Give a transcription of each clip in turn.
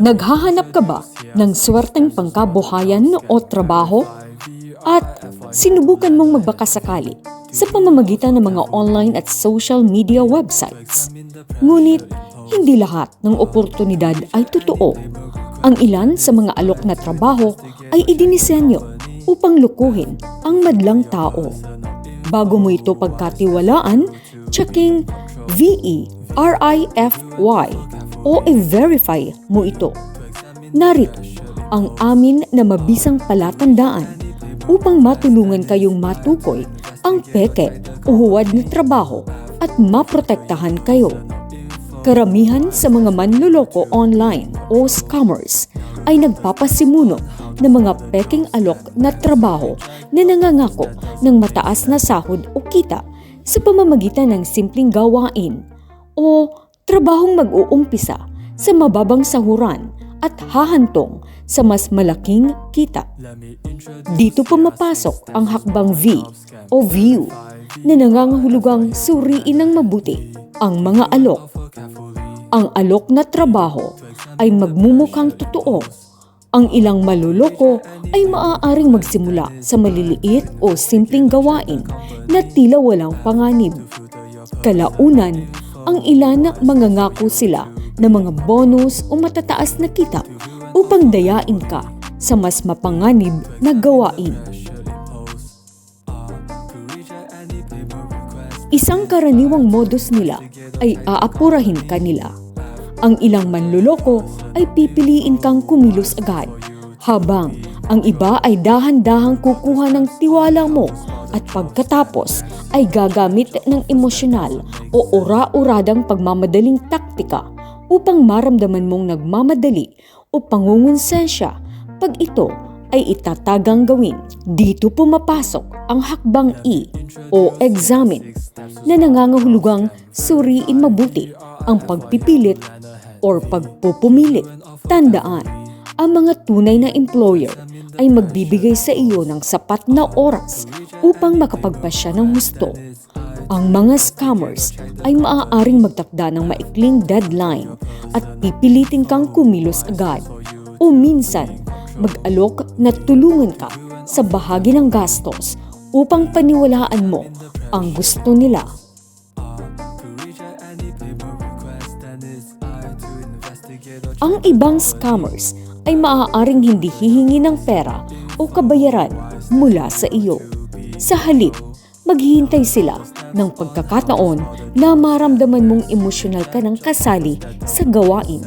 Naghahanap ka ba ng swerteng pangkabuhayan o trabaho? At sinubukan mong magbakasakali sa pamamagitan ng mga online at social media websites. Ngunit hindi lahat ng oportunidad ay totoo. Ang ilan sa mga alok na trabaho ay idinisenyo upang lukuhin ang madlang tao. Bago mo ito pagkatiwalaan, checking V-E-R-I-F-Y o i-verify mo ito. Narito ang amin na mabisang palatandaan upang matulungan kayong matukoy ang peke o huwad na trabaho at maprotektahan kayo. Karamihan sa mga manluloko online o scammers ay nagpapasimuno ng mga peking alok na trabaho na nangangako ng mataas na sahod o kita sa pamamagitan ng simpleng gawain o trabahong mag-uumpisa sa mababang sahuran at hahantong sa mas malaking kita. Dito pumapasok ang hakbang V o view na nangangahulugang suriin ng mabuti ang mga alok. Ang alok na trabaho ay magmumukhang totoo. Ang ilang maluloko ay maaaring magsimula sa maliliit o simpleng gawain na tila walang panganib. Kalaunan, ang ilan mangangako sila ng mga bonus o matataas na kita upang dayain ka sa mas mapanganib na gawain. Isang karaniwang modus nila ay aapurahin ka nila. Ang ilang manluloko ay pipiliin kang kumilos agad, habang ang iba ay dahan-dahang kukuha ng tiwala mo at pagkatapos ay gagamit ng emosyonal o ura-uradang pagmamadaling taktika upang maramdaman mong nagmamadali o pangungonsensya pag ito ay itatagang gawin. Dito pumapasok ang hakbang E o examine na nangangahulugang suriin mabuti ang pagpipilit or pagpupumilit. Tandaan, ang mga tunay na employer ay magbibigay sa iyo ng sapat na oras upang makapagpasya ng husto. Ang mga scammers ay maaaring magtakda ng maikling deadline at pipilitin kang kumilos agad o minsan mag-alok na tulungan ka sa bahagi ng gastos upang paniwalaan mo ang gusto nila. Ang ibang scammers ay maaaring hindi hihingi ng pera o kabayaran mula sa iyo. Sa halip, maghihintay sila ng pagkakataon na maramdaman mong emosyonal ka ng kasali sa gawain.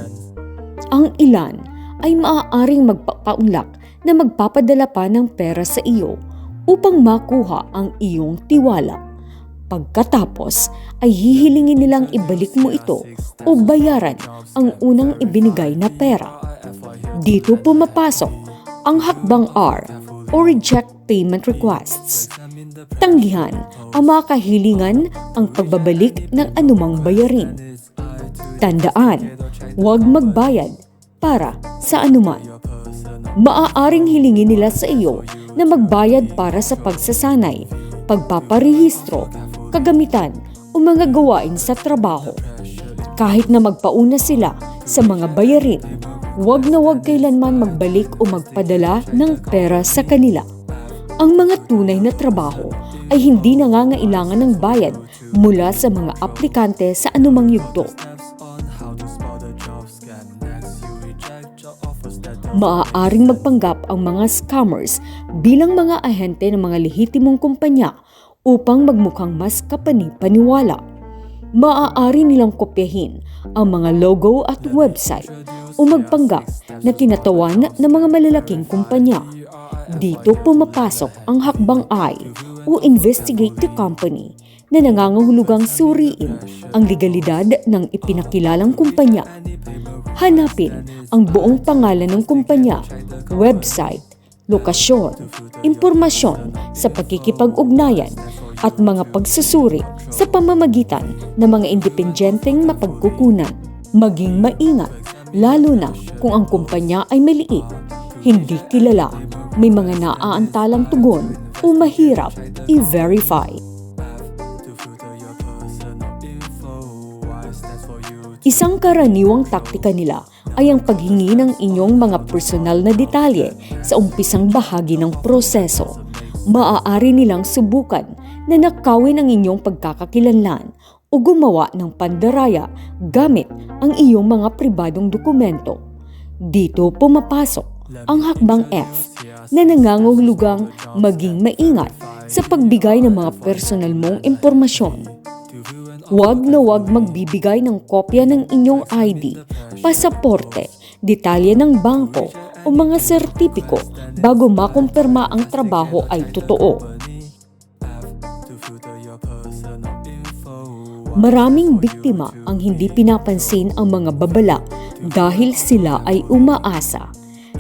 Ang ilan ay maaaring magpapaunlak na magpapadala pa ng pera sa iyo upang makuha ang iyong tiwala. Pagkatapos ay hihilingin nilang ibalik mo ito o bayaran ang unang ibinigay na pera. Dito pumapasok ang hakbang R o reject payment requests. Tanggihan ang mga kahilingan ang pagbabalik ng anumang bayarin. Tandaan, huwag magbayad para sa anuman. Maaaring hilingin nila sa iyo na magbayad para sa pagsasanay, pagpaparehistro, kagamitan o mga gawain sa trabaho. Kahit na magpauna sila sa mga bayarin, huwag na huwag kailanman magbalik o magpadala ng pera sa kanila. Ang mga tunay na trabaho ay hindi nangangailangan ng bayad mula sa mga aplikante sa anumang yugto. Maaaring magpanggap ang mga scammers bilang mga ahente ng mga lehitimong kumpanya upang magmukhang mas kapani-paniwala. Maaari nilang kopyahin ang mga logo at website o magpanggap na kinatawan ng mga malalaking kumpanya. Dito pumapasok ang hakbang I o investigate the company na nangangahulugang suriin ang legalidad ng ipinakilalang kumpanya. Hanapin ang buong pangalan ng kumpanya, website, lokasyon, impormasyon sa pagkikipag-ugnayan at mga pagsusuri sa pamamagitan ng mga independenteng mapagkukunan. Maging maingat, lalo na kung ang kumpanya ay maliit, hindi kilala, may mga naaantalang tugon o mahirap i-verify. Isang karaniwang taktika nila ay ang paghingi ng inyong mga personal na detalye sa umpisang bahagi ng proseso. Maaari nilang subukan na nakawin ang inyong pagkakakilanlan o gumawa ng pandaraya gamit ang iyong mga pribadong dokumento. Dito pumapasok ang hakbang F na nangangahulugang maging maingat sa pagbigay ng mga personal mong impormasyon. Huwag na huwag magbibigay ng kopya ng inyong ID, pasaporte, detalye ng bangko o mga sertipiko bago makumpirma ang trabaho ay totoo. Maraming biktima ang hindi pinapansin ang mga babala dahil sila ay umaasa.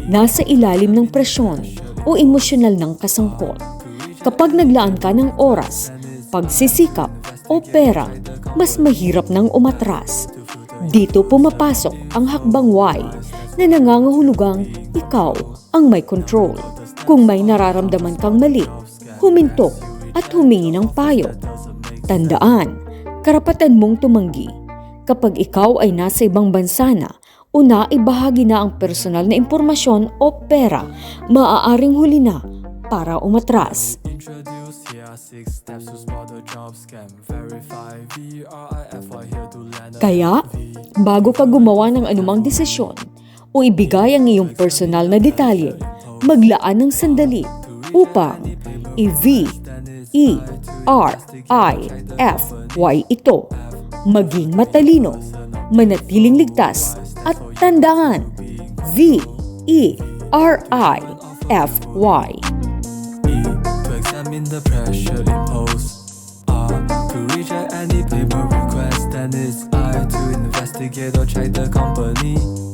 Nasa ilalim ng presyon o emosyonal ng kasangkot. Kapag naglaan ka ng oras, pagsisikap o pera, mas mahirap nang umatras. Dito pumapasok ang hakbang Y na nangangahulugang ikaw ang may control. Kung may nararamdaman kang mali, huminto at humingi ng payo. Tandaan, karapatan mong tumanggi kapag ikaw ay nasa ibang bansa na o naibahagi na ang personal na impormasyon o pera, maaaring huli na para umatras. Introduce here are six steps to spot the job scam. Verify VRIFY here to land a Kaya, bago ka gumawa ng anumang desisyon o ibigay ang iyong personal na detalye, maglaan ng sandali upang i-V, E, R, I, F, Y ito. Maging matalino, manatiling ligtas, at tandaan, V, R, I, F, Y. To examine the pressure imposed. R to reject any payment request. Then it's I to investigate or check the company.